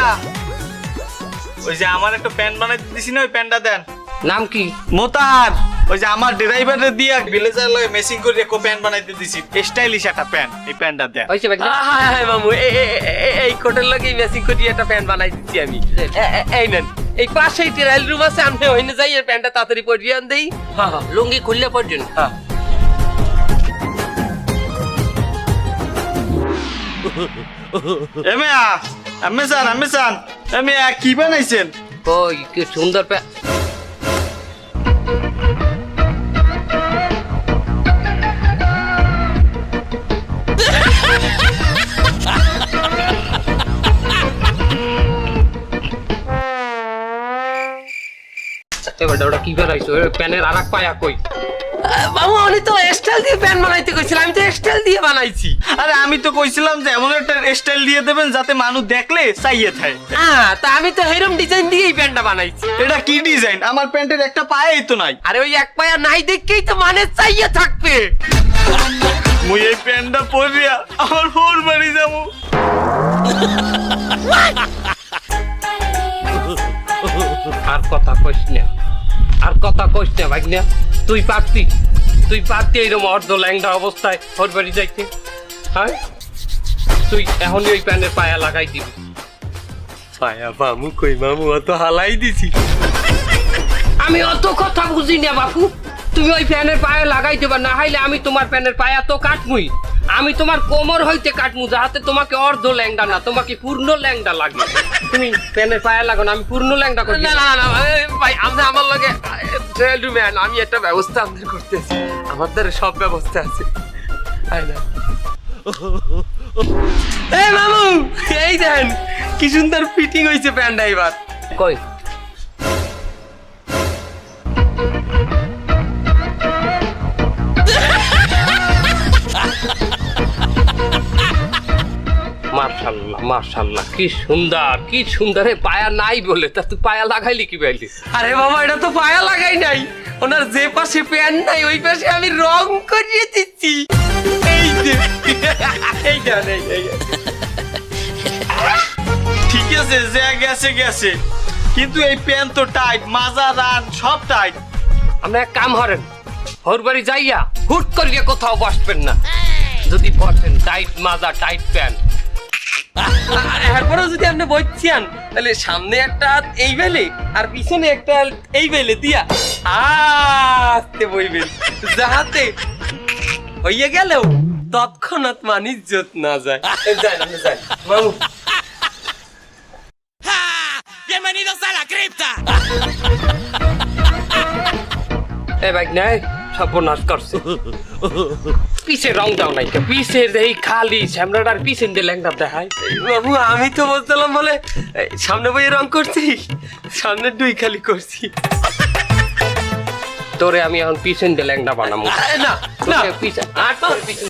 মেয়া ওই যে আমার একটা প্যান্ট বানাইতে দিছি না ওই প্যান্টটা দেন। নাম কি? মোতাহার। ওই যে আমার ড্রাইভারে দিয়া ভিলেজার লয়ে মেসিং করে একো প্যান্ট বানাইতে দিছি। স্টাইলিশ একটা প্যান্ট এই প্যান্টটা দেন। ভাই হ্যাঁ মামু এই কোটের করি একটা প্যান্ট বানাই দিচ্ছি আমি। এই নেন। এই পাশেই ট্রায়াল রুম আছে আমি ওইনে যাই এই প্যান্টটা তাড়াতাড়ি পরিয়ে আন দেই। হ্যাঁ হ্যাঁ লুঙ্গি খুললে পর্যন্ত হ্যাঁ। এ আমেসান এ মেয়া কি বানাইছেন? ওই, কি সুন্দর প্যান্ট এবার ওটা কি বেরাইছো প্যানের আর এক পায়া কই? বাবু আমি তো স্টাইল দিয়ে প্যান্ট বানাইতে কইছিলাম আমি তো স্টাইল দিয়ে বানাইছি। আরে আমি তো কইছিলাম যে এমন একটা স্টাইল দিয়ে দেবেন যাতে মানুষ দেখলে চাইয়ে থাকে। হ্যাঁ তা আমি তো হেরম ডিজাইন দিয়েই প্যান্টটা বানাইছি। এটা কি ডিজাইন আমার প্যান্টের একটা পায়েই তো নাই। আরে ওই এক পায়া নাই দেখেই তো মানে চাইয়ে থাকবে। মুই এই প্যান্টটা পরিয়া আমার ফোর বাড়ি যাব। আর কথা কইস না। আর কথা কইস না ভাই না তুই পারতি। তুই পারতি এইরকম অর্ধ ল্যাংডা অবস্থায় ওর বাড়ি যাইতে। হ্যাঁ? তুই এখনই ওই প্যানের পায়া লাগাই দিবি। পায়া মামু কই মামু অত হালাই দিছি। আমি অত কথা বুঝি না বাপু। তুমি ওই প্যানের পায়ে লাগাই দেবা না হাইলে আমি তোমার প্যানের পায়া তো কাটমুই। আমি তোমার কোমর হইতে কাটমু যাহাতে তোমাকে অর্ধ ল্যাংডা না তোমাকে পূর্ণ ল্যাংডা লাগে। তুমি প্যানের পায়ে লাগো না আমি পূর্ণ ল্যাংডা করি। না না না ভাই আপনি আমার লগে ট্রেল রুমে আন আমি একটা ব্যবস্থা আপনার করতেছি। আমার দ্বারা সব ব্যবস্থা আছে। আয় না। এই মামু! এই দেন কি সুন্দর ফিটিং হইছে প্যান্টটা এবার কই? মার্শাল্লাহ কি সুন্দর কি সুন্দর। এ পায়া নাই বলে তা তুই পায়া লাগাইলি কি বাইলি আরে বাবা এটা তো পায়া লাগাই নাই। ওনার যে পাশে প্যান নাই ওই পাশে আমি রং করিয়ে দিচ্ছি। এই যে এই দেন, এই। ঠিক আছে যে গেছে গেছে। কিন্তু এই প্যান্ট তো টাইট মাজা রান সব টাইট আপনি এক কাম করেন ওর বাড়ি যাইয়া হুট করিয়া কোথাও বসবেন না। যদি বসেন টাইট মাজা টাইট প্যান্ট এরপরেও যদি আপনি বসছেন তাহলে সামনে একটা এই বেলে আর পিছনে একটা এই বেলে দিয়া। আস্তে বইবেন যাহাতে হইয়া গেলেও তৎক্ষণাৎ মান ইজ্জত না যায়। যান যান। মামু। Bienvenidos a la cripta. এ ভাই নাই সর্বনাশ করছে। পিছে রং দাও নাই পিছে এই খালি শ্যামলাটার পিছে দিয়ে ল্যাংটা দেখায়। বাবু আমি তো বলছিলাম বলে সামনে বইয়ে রং করছি সামনে দুই খালি করছি। তোরে আমি এখন পিছন দিয়ে ল্যাংটা বানাবো। না না। পিছন আট পিছন